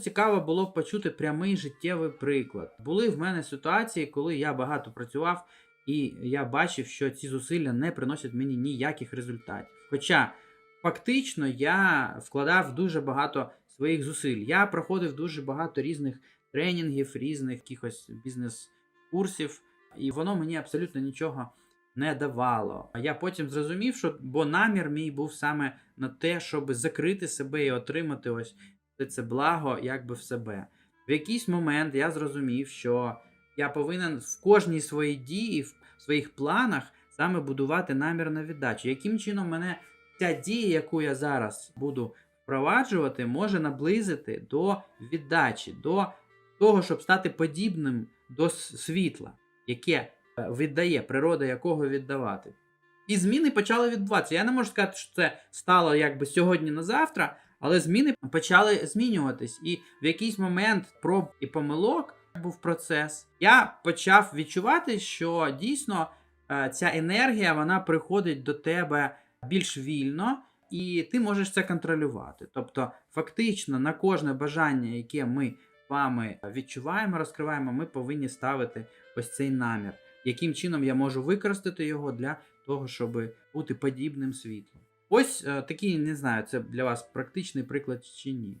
Цікаво було б почути прямий життєвий приклад. Були в мене ситуації, коли я багато працював, і я бачив, що ці зусилля не приносять мені ніяких результатів. Хоча фактично я вкладав дуже багато своїх зусиль. Я проходив дуже багато різних тренінгів, різних якихось бізнес-курсів, і воно мені абсолютно нічого не давало. Я потім зрозумів, що бо намір мій був саме на те, щоб закрити себе і отримати ось це благо якби в себе. В якийсь момент я зрозумів, що я повинен в кожній своїй дії, в своїх планах саме будувати намір на віддачу. Яким чином мене ця дія, яку я зараз буду впроваджувати, може наблизити до віддачі, до того, щоб стати подібним до світла, яке е, віддає, природа якого віддавати. І зміни почали відбуватися. Я не можу сказати, що це стало якби сьогодні на завтра, але зміни почали змінюватись. І в якийсь момент проб і помилок був процес. Я почав відчувати, що дійсно е, ця енергія вона приходить до тебе більш вільно, і ти можеш це контролювати. Тобто, фактично, на кожне бажання, яке ми вами відчуваємо, розкриваємо, ми повинні ставити ось цей намір. Яким чином я можу використати його для того, щоб бути подібним світлом. Ось е, такий, не знаю, це для вас практичний приклад чи ні.